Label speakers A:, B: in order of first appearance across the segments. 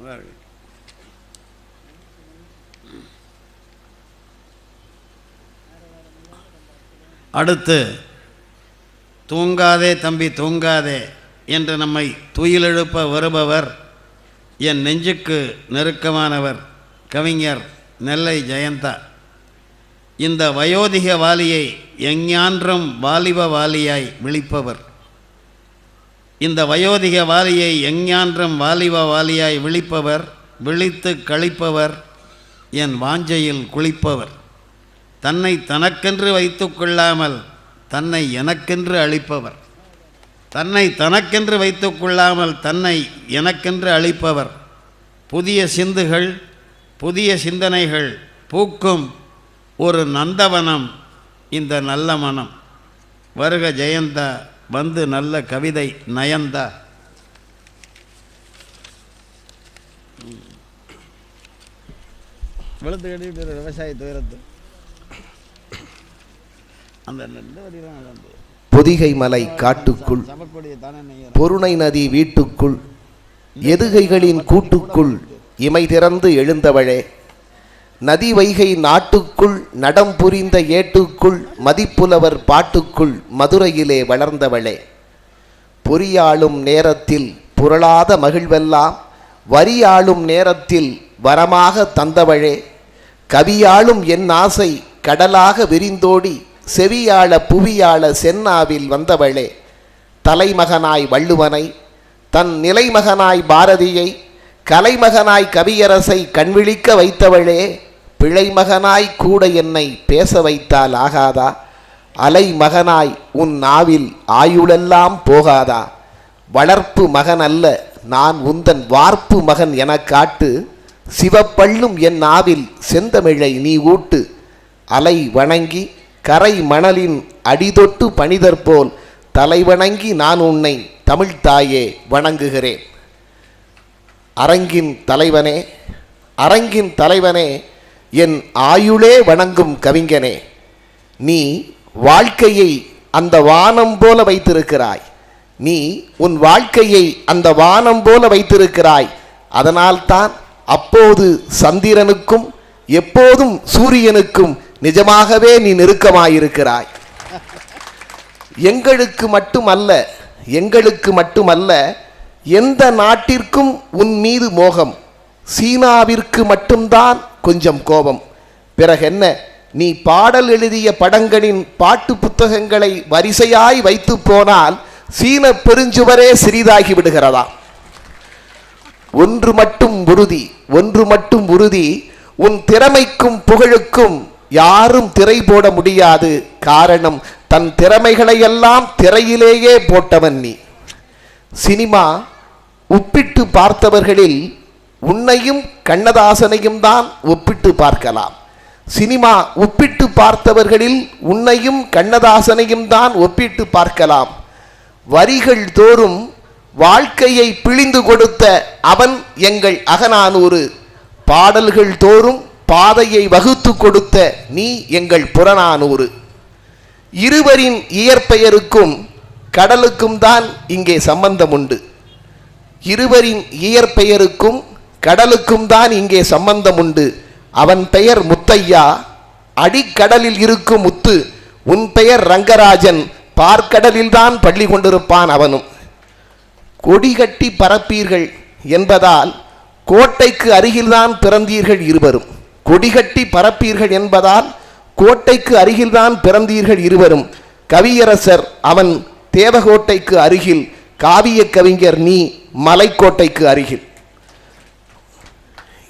A: பாருங்க. அடுத்து தூங்காதே தம்பி தூங்காதே என்று நம்மை துயிலெழுப்ப வருபவர் என் நெஞ்சுக்கு நெருக்கமானவர் கவிஞர் நெல்லை ஜெயந்தா இந்த வயோதிக வாலியை எஞ்ஞான்றும் வாலிப வாலியாய் விழிப்பவர் இந்த வயோதிக வாலியை எஞ்ஞான்றும் வாலிப வாலியாய் விழிப்பவர் விழித்து கழிப்பவர் என் வாஞ்சையில் குளிப்பவர். தன்னை தனக்கென்று வைத்து கொள்ளாமல் தன்னை எனக்கென்று அளிப்பவர் தன்னை தனக்கென்று வைத்து கொள்ளாமல் தன்னை எனக்கென்று அளிப்பவர் புதிய சிந்துகள் புதிய சிந்தனைகள் பூக்கும் ஒரு நந்தவனம் இந்த நல்ல மனம். வருக ஜெயந்தா வந்து நல்ல கவிதை நயந்தா. வெளுத்து கட்டிட்டு விவசாய துயரத்து. அந்த வரிதான் வந்து.
B: பொதிகை மலை காட்டுக்குள் பொருணை நதி வீட்டுக்குள் எதுகைகளின் கூட்டுக்குள் இமை திறந்து எழுந்தவளே. நதி வைகை நாட்டுக்குள் நடம் புரிந்த ஏட்டுக்குள் மதிப்புலவர் பாட்டுக்குள் மதுரையிலே வளர்ந்தவளே. பொறியாளும் நேரத்தில் புரளாத மகிழ்வெல்லாம் வரியாளும் நேரத்தில் வரமாக தந்தவளே. கவியாளும் என் ஆசை கடலாக விரிந்தோடி செவியாள புவியாள சென்னாவில் வந்தவளே. தலைமகனாய் வள்ளுவனை தன் நிலைமகனாய் பாரதியை கலைமகனாய் கவியரசை கண்விழிக்க வைத்தவளே. பிழைமகனாய் கூட என்னை பேச வைத்தால் ஆகாதா? அலைமகனாய் உன் நாவில் ஆயுளெல்லாம் போகாதா? வளர்ப்பு மகன் அல்ல நான் உந்தன் வார்ப்பு மகன் எனக் காட்டு சிவப்பள்ளும் என் நாவில் செந்தமிழை நீ ஊட்டு. அலை வணங்கி கரை மணலின் அடிதொட்டு பணிதற்போல் தலைவணங்கி நான் உன்னை தமிழ்த்தாயே வணங்குகிறேன். அரங்கின் தலைவனே அரங்கின் தலைவனே என் ஆயுளே வணங்கும் கவிஞனே நீ வாழ்க்கையை அந்த வானம் போல வைத்திருக்கிறாய். நீ உன் வாழ்க்கையை அந்த வானம் போல வைத்திருக்கிறாய். அதனால்தான் அப்போது சந்திரனுக்கும் எப்போதும் சூரியனுக்கும் நிஜமாகவே நீ நெருக்கமாயிருக்கிறாய். எங்களுக்கு மட்டுமல்ல எங்களுக்கு மட்டுமல்ல எந்த நாட்டிற்கும் உன் மீது மோகம் சீனாவிற்கு மட்டும்தான் கொஞ்சம் கோபம். பிறகென்ன? நீ பாடல் எழுதிய படங்களின் பாட்டு புத்தகங்களை வரிசையாய் வைத்து போனால் சீன பெருஞ்சுவரே சிறிதாகி விடுகிறதா? ஒன்று மட்டும் உறுதி ஒன்று மட்டும் உறுதி. உன் திறமைக்கும் புகழுக்கும் யாரும் திரை போட முடியாது. காரணம் தன் திறமைகளை எல்லாம் திரையிலேயே போட்டவன் நீ. சினிமா உப்பிட்டு பார்த்தவர்களில் உன்னையும் கண்ணதாசனையும் தான் ஒப்பிட்டு பார்க்கலாம். சினிமா ஒப்பிட்டு பார்த்தவர்களில் உன்னையும் கண்ணதாசனையும் தான் ஒப்பிட்டு பார்க்கலாம். வரிகள் தோறும் வாழ்க்கையை பிழிந்து கொடுத்த அவன் எங்கள் அகநானூறு. பாடல்கள் தோறும் பாதையை வகுத்து கொடுத்த நீ எங்கள் புறநானூறு. இருவரின் இயற்பெயருக்கும் கடலுக்கும் தான் இங்கே சம்பந்தம் உண்டு இருவரின் இயற்பெயருக்கும் கடலுக்கும் தான் இங்கே சம்பந்தம் உண்டு. அவன் பெயர் முத்தையா அடிக்கடலில் இருக்கும் முத்து. உன் பெயர் ரங்கராஜன் பார்க்கடலில்தான் பள்ளி கொண்டிருப்பான் அவனும். கொடி கட்டி பறப்பீர்கள் என்பதால் கோட்டைக்கு அருகில்தான் பிறந்தீர்கள் இருவரும். கொடிகட்டி பரப்பீர்கள் என்பதால் கோட்டைக்கு அருகில்தான் பிறந்தீர்கள் இருவரும். கவியரசர் அவன் தேவகோட்டைக்கு அருகில் காவிய கவிஞர் நீ மலைக்கோட்டைக்கு அருகில்.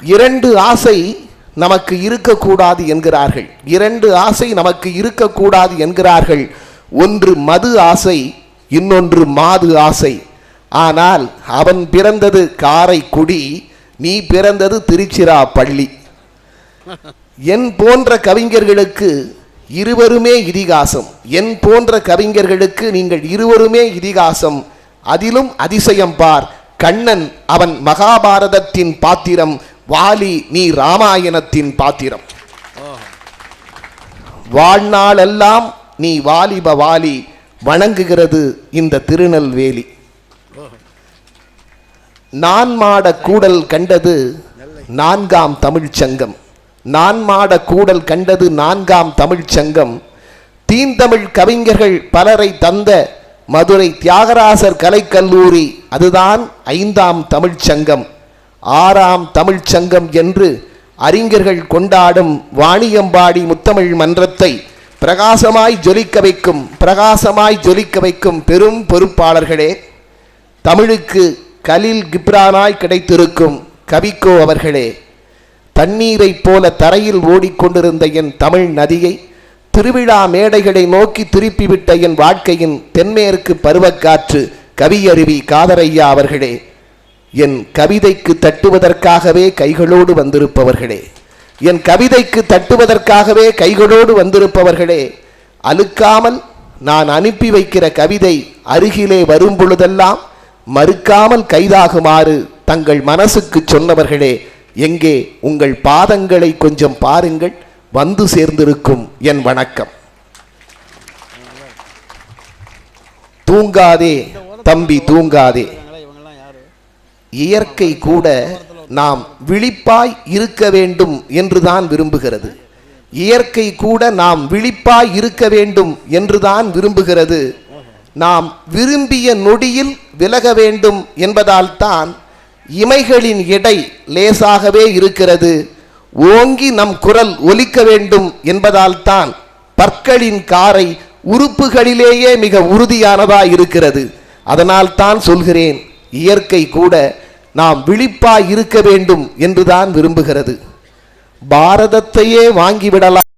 B: இரண்டு ஆசை நமக்கு இருக்கக்கூடாது என்கிறார்கள். இரண்டு ஆசை நமக்கு இருக்கக்கூடாது என்கிறார்கள். ஒன்று மது ஆசை இன்னொன்று மாது ஆசை. ஆனால் அவன் பிறந்தது காரைக்குடி நீ பிறந்தது திருச்சிராப்பள்ளி. என் போன்ற கவிஞர்களுக்கு இருவருமே இதிகாசம். என் போன்ற கவிஞர்களுக்கு நீங்கள் இருவருமே இதிகாசம். அதிலும் அதிசயம் பார். கண்ணன் அவன் மகாபாரதத்தின் பாத்திரம். வாலி நீ ராமாயணத்தின் பாத்திரம். வாழ்நாளெல்லாம் நீ வாலிப வாலி வணங்குகிறது இந்த திருநெல்வேலி. நான் மாட கூடல் கண்டது நான்காம் தமிழ்ச்சங்கம். நான் மாட கூடல் கண்டது நான்காம் தமிழ்ச் சங்கம் தீந்தமிழ் கவிஞர்கள் பலரை தந்த மதுரை தியாகராசர் கலைக்கல்லூரி அதுதான் ஐந்தாம் தமிழ்ச்சங்கம். ஆறாம் தமிழ்ச் சங்கம் என்று அறிஞர்கள் கொண்டாடும் வாணியம்பாடி முத்தமிழ் மன்றத்தை பிரகாசமாய் ஜொலிக்க வைக்கும் பிரகாசமாய் ஜொலிக்க வைக்கும் பெரும் பொறுப்பாளர்களே தமிழுக்கு கலில் கிப்ரானாய் கிடைத்திருக்கும் கவிக்கோ அவர்களே தண்ணீரைப் போல தரையில் ஓடிக்கொண்டிருந்த என் தமிழ் நதியை திருவிழா மேடைகளை நோக்கி திருப்பிவிட்ட என் வாழ்க்கையின் தென்மேற்கு பருவக்காற்று கவியருவி காதரையா அவர்களே என் கவிதைக்கு தட்டுவதற்காகவே கைகளோடு வந்திருப்பவர்களே. என் கவிதைக்கு தட்டுவதற்காகவே கைகளோடு வந்திருப்பவர்களே. அழுக்காமல் நான் அனுப்பி வைக்கிற கவிதை அருகிலே வரும் பொழுதெல்லாம் மறுக்காமல் கைதாகுமாறு தங்கள் மனசுக்கு சொன்னவர்களே எங்கே உங்கள் பாதங்களை கொஞ்சம் பாருங்கள் வந்து சேர்ந்திருக்கும் என் வணக்கம். தூங்காதே தம்பி தூங்காதே. இயற்கை கூட நாம் விழிப்பாய் இருக்க வேண்டும் என்றுதான் விரும்புகிறது. இயற்கை கூட நாம் விழிப்பாய் இருக்க வேண்டும் என்றுதான் விரும்புகிறது. நாம் விரும்பிய நொடியில் விலக வேண்டும் என்பதால் தான் இமைகளின் எடை லேசாகவே இருக்கிறது. ஓங்கி நம் குரல் ஒலிக்க வேண்டும் என்பதால் தான் பற்களின் காரை உறுப்புகளிலேயே மிக உறுதியானதாக இருக்கிறது. அதனால் தான் சொல்கிறேன் இயற்கை கூட நாம் விழிப்பாய் இருக்க வேண்டும் என்றுதான் விரும்புகிறது. பாரதத்தையே வாங்கிவிடலாம்